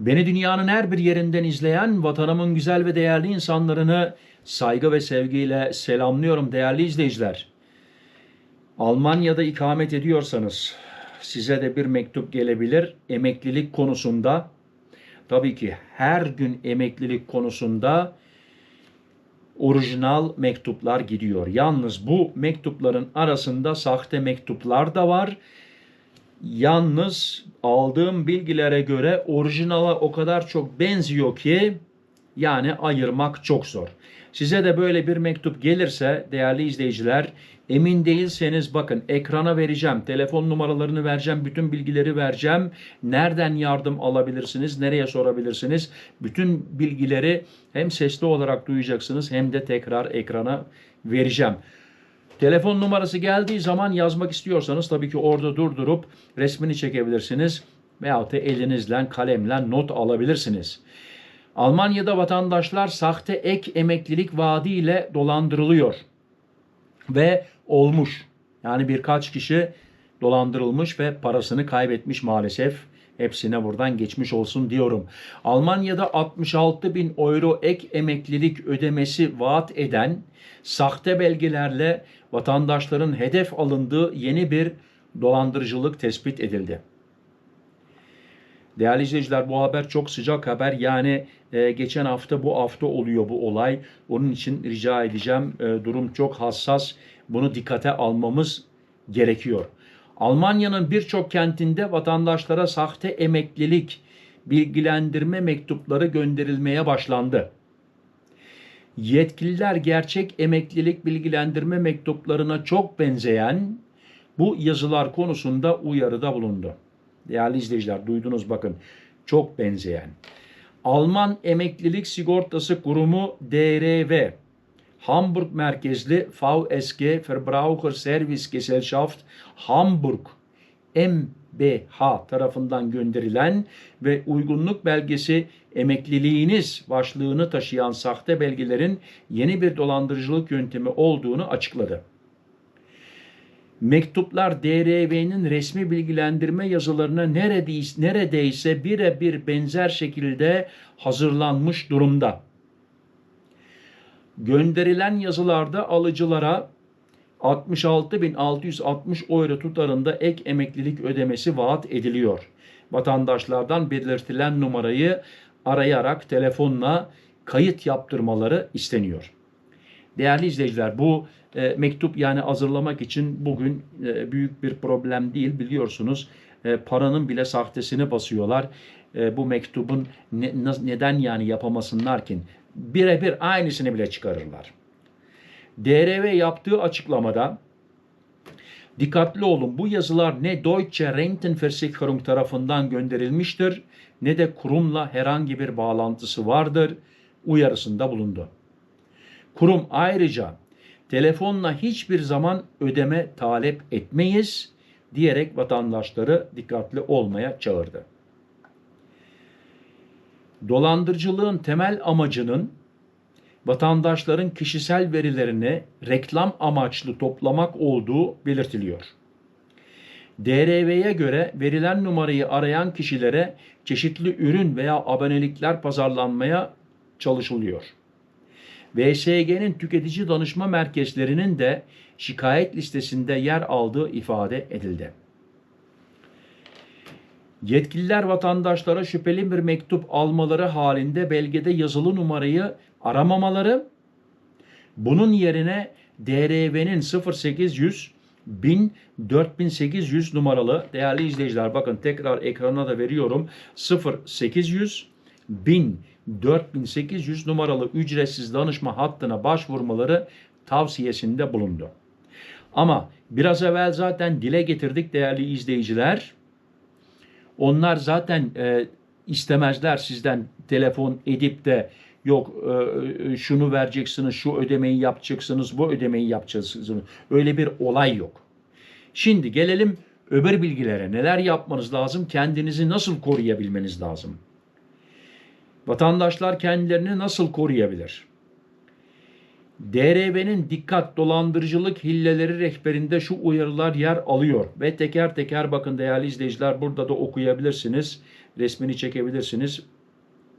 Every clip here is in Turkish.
Beni dünyanın her bir yerinden izleyen vatanımın güzel ve değerli insanlarını saygı ve sevgiyle selamlıyorum değerli izleyiciler. Almanya'da ikamet ediyorsanız size de bir mektup gelebilir emeklilik konusunda. Tabii ki her gün emeklilik konusunda orijinal mektuplar gidiyor. Yalnız bu mektupların arasında sahte mektuplar da var. Yalnız aldığım bilgilere göre orijinala o kadar çok benziyor ki yani ayırmak çok zor. Size de böyle bir mektup gelirse değerli izleyiciler emin değilseniz bakın ekrana vereceğim. Telefon numaralarını vereceğim. Bütün bilgileri vereceğim. Nereden yardım alabilirsiniz? Nereye sorabilirsiniz? Bütün bilgileri hem sesli olarak duyacaksınız hem de tekrar ekrana vereceğim. Telefon numarası geldiği zaman yazmak istiyorsanız tabii ki orada durdurup resmini çekebilirsiniz veyahut da elinizle kalemle not alabilirsiniz. Almanya'da vatandaşlar sahte ek emeklilik vaadiyle dolandırılıyor ve olmuş. Yani birkaç kişi dolandırılmış ve parasını kaybetmiş maalesef. Hepsine buradan geçmiş olsun diyorum. Almanya'da 66 bin euro ek emeklilik ödemesi vaat eden sahte belgelerle vatandaşların hedef alındığı yeni bir dolandırıcılık tespit edildi. Değerli izleyiciler bu haber çok sıcak haber. Yani e, geçen hafta bu hafta oluyor bu olay. Onun için rica edeceğim. E, durum çok hassas. Bunu dikkate almamız gerekiyor. Almanya'nın birçok kentinde vatandaşlara sahte emeklilik bilgilendirme mektupları gönderilmeye başlandı. Yetkililer gerçek emeklilik bilgilendirme mektuplarına çok benzeyen bu yazılar konusunda uyarıda bulundu. Değerli izleyiciler duydunuz bakın çok benzeyen. Alman Emeklilik Sigortası Kurumu DRV, Hamburg merkezli VSG Verbraucher Service Gesellschaft Hamburg MBH tarafından gönderilen ve uygunluk belgesi emekliliğiniz başlığını taşıyan sahte belgelerin yeni bir dolandırıcılık yöntemi olduğunu açıkladı. Mektuplar DRV'nin resmi bilgilendirme yazılarına neredeyse, neredeyse birebir benzer şekilde hazırlanmış durumda. Gönderilen yazılarda alıcılara 66.660 euro tutarında ek emeklilik ödemesi vaat ediliyor. Vatandaşlardan belirtilen numarayı arayarak telefonla kayıt yaptırmaları isteniyor. Değerli izleyiciler bu e, mektup yani hazırlamak için bugün e, büyük bir problem değil biliyorsunuz. E, paranın bile sahtesini basıyorlar. E, bu mektubun ne, neden yani yapamasınlar ki? Birebir aynısını bile çıkarırlar. DRV yaptığı açıklamada dikkatli olun bu yazılar ne Deutsche Rentenversicherung tarafından gönderilmiştir ne de kurumla herhangi bir bağlantısı vardır uyarısında bulundu. Kurum ayrıca telefonla hiçbir zaman ödeme talep etmeyiz diyerek vatandaşları dikkatli olmaya çağırdı. Dolandırıcılığın temel amacının vatandaşların kişisel verilerini reklam amaçlı toplamak olduğu belirtiliyor. DRV'ye göre verilen numarayı arayan kişilere çeşitli ürün veya abonelikler pazarlanmaya çalışılıyor. VSG'nin tüketici danışma merkezlerinin de şikayet listesinde yer aldığı ifade edildi. Yetkililer vatandaşlara şüpheli bir mektup almaları halinde belgede yazılı numarayı aramamaları, bunun yerine DRV'nin 0800 1000 4800 numaralı değerli izleyiciler bakın tekrar ekrana da veriyorum 0800 1000 4800 numaralı ücretsiz danışma hattına başvurmaları tavsiyesinde bulundu. Ama biraz evvel zaten dile getirdik değerli izleyiciler. Onlar zaten e, istemezler sizden telefon edip de yok e, şunu vereceksiniz, şu ödemeyi yapacaksınız, bu ödemeyi yapacaksınız. Öyle bir olay yok. Şimdi gelelim öbür bilgilere. Neler yapmanız lazım? Kendinizi nasıl koruyabilmeniz lazım? Vatandaşlar kendilerini nasıl koruyabilir? DRB'nin dikkat dolandırıcılık hilleleri rehberinde şu uyarılar yer alıyor ve teker teker bakın değerli izleyiciler burada da okuyabilirsiniz. resmini çekebilirsiniz.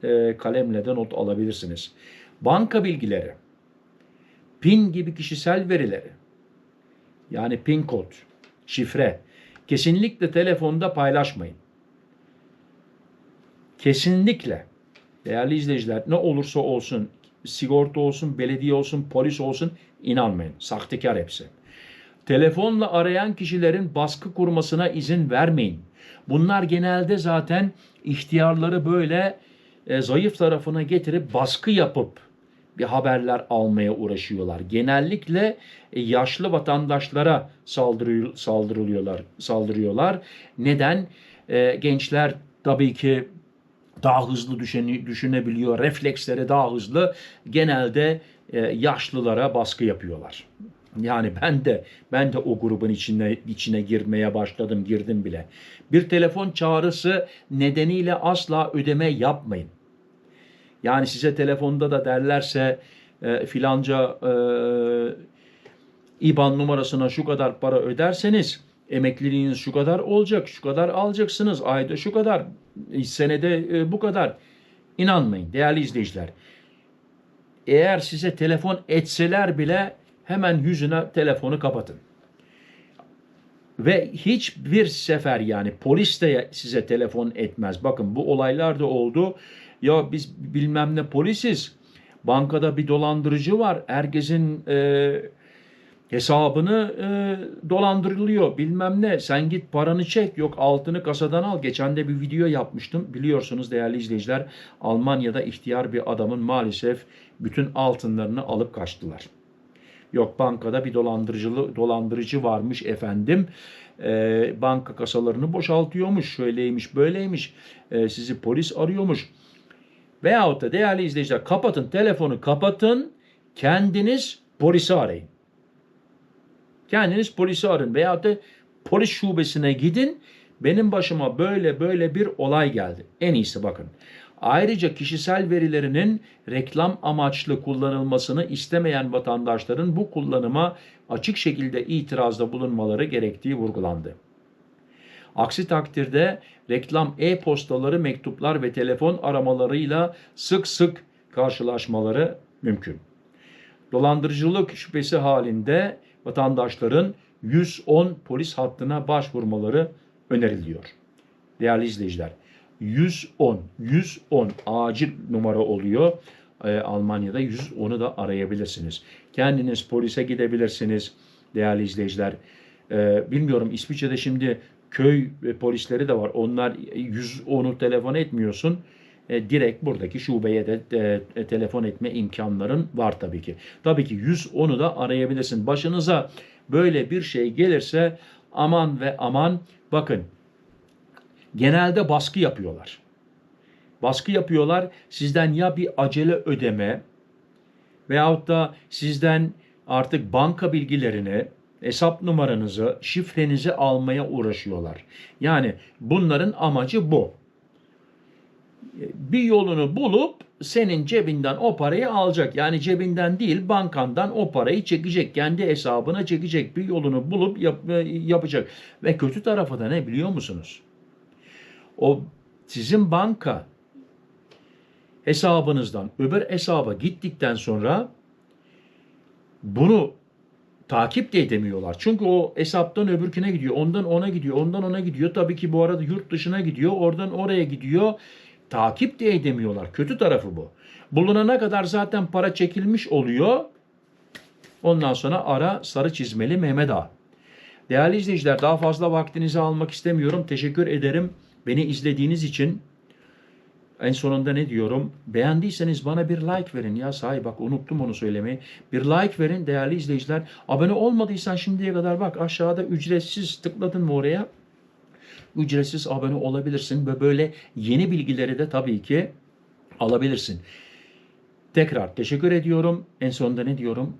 E, kalemle de not alabilirsiniz. Banka bilgileri, PIN gibi kişisel verileri, yani PIN kod, şifre kesinlikle telefonda paylaşmayın. Kesinlikle değerli izleyiciler ne olursa olsun sigorta olsun, belediye olsun, polis olsun inanmayın. Sahtekar hepsi. Telefonla arayan kişilerin baskı kurmasına izin vermeyin. Bunlar genelde zaten ihtiyarları böyle e, zayıf tarafına getirip baskı yapıp bir haberler almaya uğraşıyorlar. Genellikle e, yaşlı vatandaşlara saldırıyor, saldırılıyorlar, saldırıyorlar. Neden? E, gençler tabii ki daha hızlı düşüne, düşünebiliyor, refleksleri daha hızlı. Genelde e, yaşlılara baskı yapıyorlar. Yani ben de ben de o grubun içine içine girmeye başladım, girdim bile. Bir telefon çağrısı nedeniyle asla ödeme yapmayın. Yani size telefonda da derlerse e, filanca e, IBAN numarasına şu kadar para öderseniz emekliliğiniz şu kadar olacak, şu kadar alacaksınız, ayda şu kadar, senede e, bu kadar. İnanmayın değerli izleyiciler. Eğer size telefon etseler bile hemen yüzüne telefonu kapatın. Ve hiçbir sefer yani polis de size telefon etmez. Bakın bu olaylar da oldu. Ya biz bilmem ne polisiz. Bankada bir dolandırıcı var. Herkesin e, hesabını e, dolandırılıyor bilmem ne. Sen git paranı çek. Yok altını kasadan al. Geçen de bir video yapmıştım. Biliyorsunuz değerli izleyiciler Almanya'da ihtiyar bir adamın maalesef bütün altınlarını alıp kaçtılar. Yok bankada bir dolandırıcı, dolandırıcı varmış efendim. E, banka kasalarını boşaltıyormuş. Şöyleymiş böyleymiş. E, sizi polis arıyormuş. Veyahut da değerli izleyiciler kapatın telefonu kapatın. Kendiniz polisi arayın. Kendiniz polisi arın veyahut da polis şubesine gidin. Benim başıma böyle böyle bir olay geldi. En iyisi bakın. Ayrıca kişisel verilerinin reklam amaçlı kullanılmasını istemeyen vatandaşların bu kullanıma açık şekilde itirazda bulunmaları gerektiği vurgulandı. Aksi takdirde reklam e-postaları, mektuplar ve telefon aramalarıyla sık sık karşılaşmaları mümkün. Dolandırıcılık şüphesi halinde vatandaşların 110 polis hattına başvurmaları öneriliyor. Değerli izleyiciler, 110, 110 acil numara oluyor. Ee, Almanya'da 110'u da arayabilirsiniz. Kendiniz polise gidebilirsiniz değerli izleyiciler. Ee, bilmiyorum İsviçre'de şimdi köy polisleri de var. Onlar 110'u telefon etmiyorsun. E, direkt buradaki şubeye de e, telefon etme imkanların var tabii ki. Tabii ki 110'u da arayabilirsin. Başınıza böyle bir şey gelirse aman ve aman bakın genelde baskı yapıyorlar. Baskı yapıyorlar. Sizden ya bir acele ödeme veyahut da sizden artık banka bilgilerini, hesap numaranızı, şifrenizi almaya uğraşıyorlar. Yani bunların amacı bu. Bir yolunu bulup senin cebinden o parayı alacak. Yani cebinden değil bankandan o parayı çekecek. Kendi hesabına çekecek. Bir yolunu bulup yap, yapacak. Ve kötü tarafı da ne biliyor musunuz? O sizin banka hesabınızdan öbür hesaba gittikten sonra bunu takip de edemiyorlar. Çünkü o hesaptan öbürküne gidiyor, ondan ona gidiyor, ondan ona gidiyor. Tabii ki bu arada yurt dışına gidiyor, oradan oraya gidiyor. Takip de edemiyorlar. Kötü tarafı bu. Bulunana kadar zaten para çekilmiş oluyor. Ondan sonra ara sarı çizmeli Mehmet Ağa. Değerli izleyiciler daha fazla vaktinizi almak istemiyorum. Teşekkür ederim. Beni izlediğiniz için en sonunda ne diyorum? Beğendiyseniz bana bir like verin ya sahi bak unuttum onu söylemeyi. Bir like verin değerli izleyiciler. Abone olmadıysan şimdiye kadar bak aşağıda ücretsiz tıkladın mı oraya? Ücretsiz abone olabilirsin ve böyle yeni bilgileri de tabii ki alabilirsin. Tekrar teşekkür ediyorum. En sonunda ne diyorum?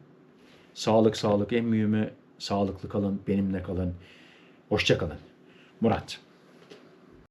Sağlık sağlık en mühimi sağlıklı kalın, benimle kalın. Hoşça kalın. Murat.